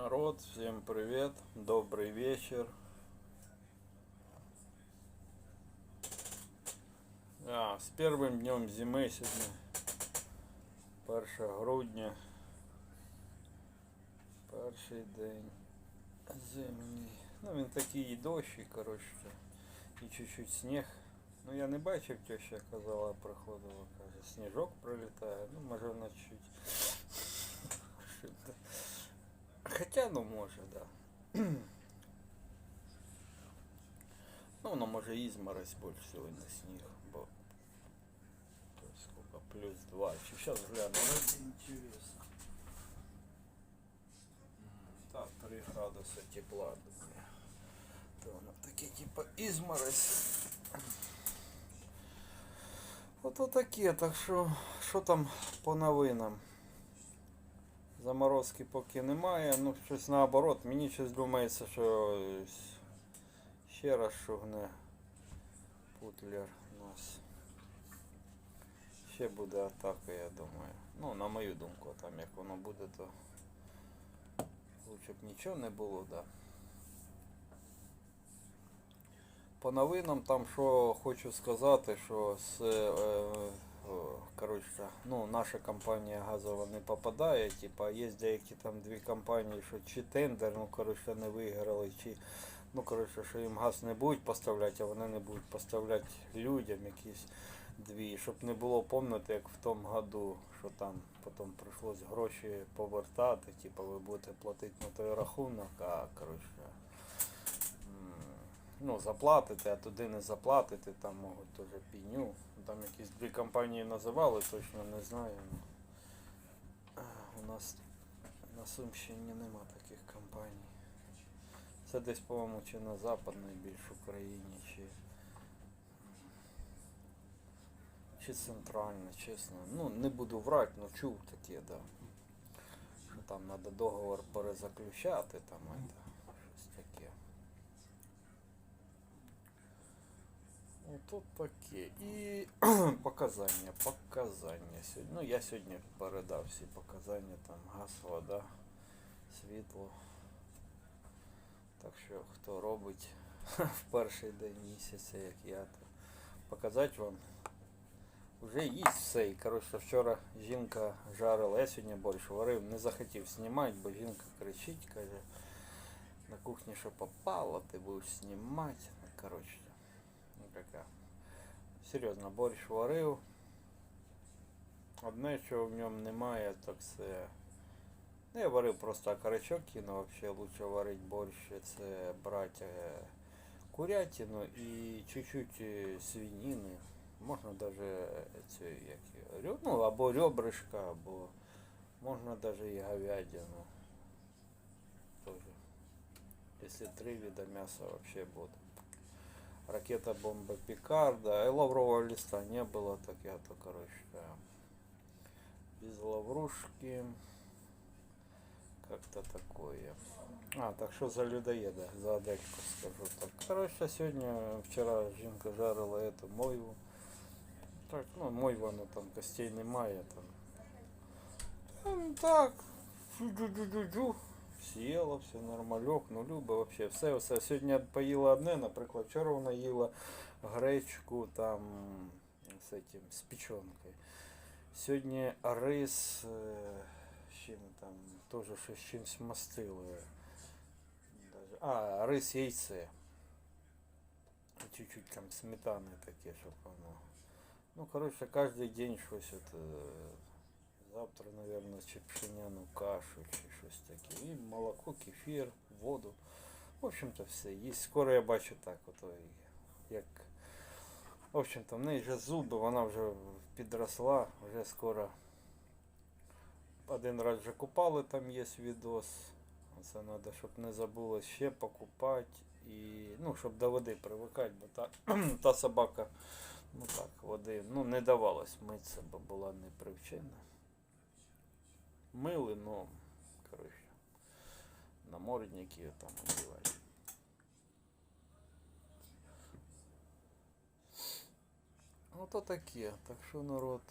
Народ, всем привет, добрый вечер. А, з первим днем зими сьогодні. 1 грудня. Перший день зимній. Ну він такий і дощ, і коротше. І чуть-чуть сніг. Ну я не бачив, теща казала, приходила, каже, сніжок пролітає, ну може вона чуть. Що-то. Хотя, ну може, да. Ну, воно може ізморозь більше сьогодні сніг, бо то есть сколько, плюс 2. Чи зараз гляну, ну, інтересно. Так, 3 градуса тепла, думаю. То воно таке, типа, ізморозь. Ото таке, так що, що там по новинам? Заморозки поки немає, ну щось наоборот, мені щось думається, що ще раз шугне Путлер у нас. Ще буде атака, я думаю. Ну, на мою думку, там як воно буде, то лучше б нічого не було, да. По новинам там що хочу сказати, що з е, коротше, ну, наша компанія газова не попадає, типа є деякі там дві компанії, що чи тендер, ну коротше, не виграли, чи ну коротше, що їм газ не будуть поставляти, а вони не будуть поставляти людям якісь дві, щоб не було помнити, як в тому году, що там потім прийшлось гроші повертати, типа ви будете платити на той рахунок, а коротше. Ну, заплатити, а туди не заплатити, там можуть теж піню. Там якісь дві компанії називали, точно не знаю. ну. У нас на Сумщині нема таких компаній. Це десь, по-моєму, чи на Западній більш Україні, чи, чи центральна, чесно. Ну, не буду врати, але чув таке, да. Що там треба договор перезаключати, там это, щось таке. Ну, тут таке. І показання, показання. Сьогодні. Ну, я сьогодні передав всі показання, там газ, вода, світло. Так що хто робить в перший день місяця, як я, то показати вам. Вже їсть все. І коротше, вчора жінка жарила, я сьогодні борщ варив, не захотів знімати, бо жінка кричить, каже, на кухні що попало, ти будеш знімати. Ну, коротше, Така. Серйозно, борщ варив. Одне, що в ньому немає, так це. Ну, я варив просто окорочок кинув, взагалі лучше варити борщ, це брати е, курятину і чуть-чуть е, свинини. Можна даже цю, як, ну, або ребрышка, або можна даже і говядину. Тоже. Если три вида мяса вообще будет. Ракета бомба Пикарда. И лаврового листа не было, так я то, короче, да. Без лаврушки. Как-то такое. А, так что за людоеда, за Адельку скажу так. Короче, сегодня, вчера жінка жарила эту мойву. Так, ну, мойва, ну там костей немає там. Там так, джу-джу-джу-джу. Съела, все нормальок, ну люба вообще. Все, все. Сьогодні поїла одне, наприклад, вчора вона їла гречку там з этим, з печенкою. Сьогодні рис е, з чим там, теж щось з чимось мастили. Даже- А, рис яйце. І Чуть-чуть там сметани таке, щоб воно. Ну, коротше, кожен день щось от, е, завтра, наверное, чи пшеняну кашу, чи щось таке. І молоко, кефір, воду. В общем-то, все. І скоро я бачу так, ото, як. В общем-то, в неї вже зуби, вона вже підросла, вже скоро. Один раз вже купали, там є відос. Це треба, щоб не забуло ще покупати. І, ну, щоб до води привикати, бо та, та собака, ну так, води, ну не давалось митися, бо була не привчена. Мили, ну, коротше, намордники там одівають. Ну то таке, так що народ.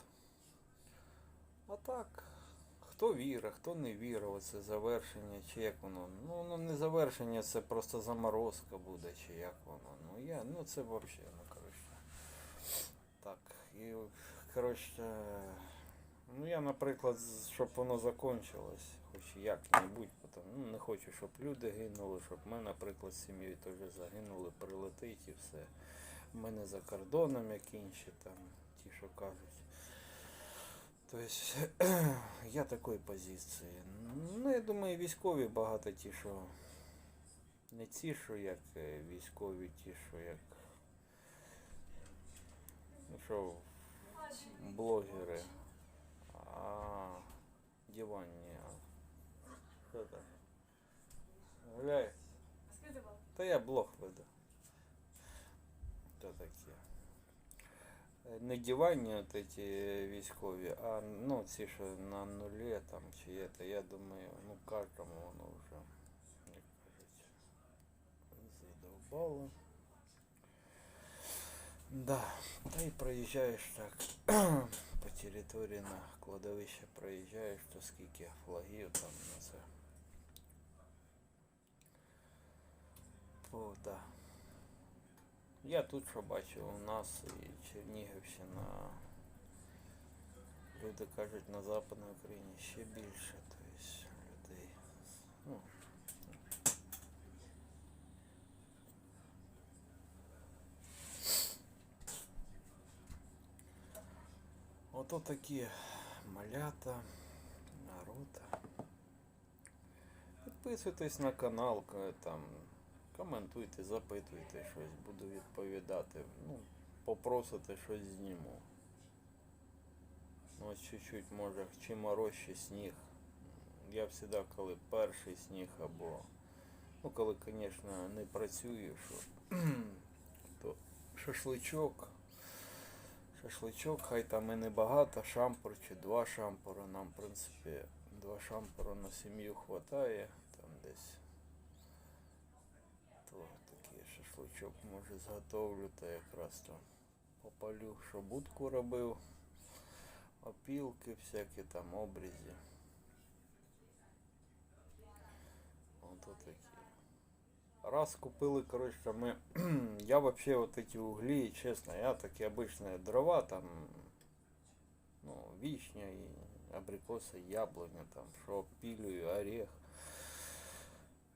А так, хто вірить, хто не вірить, оце завершення, чи як воно. Ну, воно не завершення, це просто заморозка буде, чи як воно. Ну я, ну це взагалі, ну коротше. Так, і коротше, ну я, наприклад, щоб воно закончилось, хоч як-небудь, ну не хочу, щоб люди гинули, щоб ми, наприклад, з сім'єю теж загинули, прилетить і все. У мене за кордоном, як інші там, ті, що кажуть. Тобто я такої позиції. Ну, я думаю, військові багато ті, що не ті, що як е, військові, ті, що як. Ну що, блогери. А диванні. Що там? Гуляє? Скажи вам. Та я блог веду. То таке. Е, Не диванні от эти військові, а ну ці, що на нулі там чи є, то я думаю, ну кожному воно вже, як кажуть, задовбало. Да, та й проїжджаєш так по території на кладовище проїжджаєш, то скільки флагів там на це. О, да. Я тут що бачив у нас і Чернігівщина. Люди кажуть на Западній Україні ще більше, тобто людей. Ото такі малята, народ. Підписуйтесь на канал, там, коментуйте, запитуйте щось, буду відповідати. Ну, попросите щось зніму. Ну, ось чуть-чуть може, чи мороз, сніг. Я завжди, коли перший сніг або. Ну, коли, звісно, не працюю, що, то шашличок. Шашличок, хай там і не багато, шампур чи два шампури. Нам, в принципі, два шампури на сім'ю хватає. Там десь. То такий шашличок може зготовлю, та якраз то попалю, що будку робив. Опілки всякі там обрізі. Ото такі. Раз купили, короче, мы... я вообще вот эти угли, честно, я такие обычные дрова, там, ну, вишня и абрикосы, яблоня, там, что пилю, орех,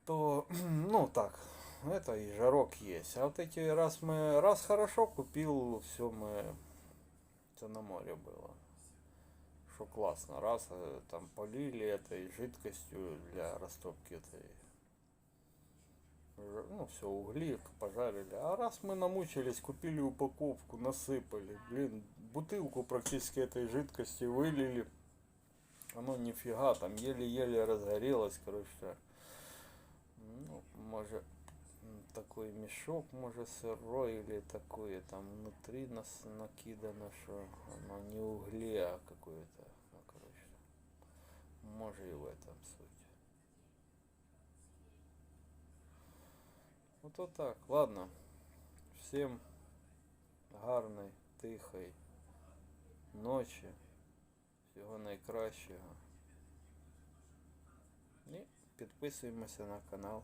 то, ну, так, это и жарок есть. А вот эти, раз мы, раз хорошо купил, все мы, это на море было. Что классно, раз э, там полили этой жидкостью для растопки этой Ж- ну, все, угли пожарили. А раз мы намучились, купили упаковку, насыпали, блин, бутылку практически этой жидкости вылили. Оно нифига, там еле-еле разгорелось, короче. Ну, может, такой мешок, может, сырой или такое, там внутри нас накидано, что оно не угли, а какое-то, ну, короче. Может и в этом суть. Вот вот так. Ладно. Всім гарної, тихої ночі. Всього найкращого. І підписуємося на канал.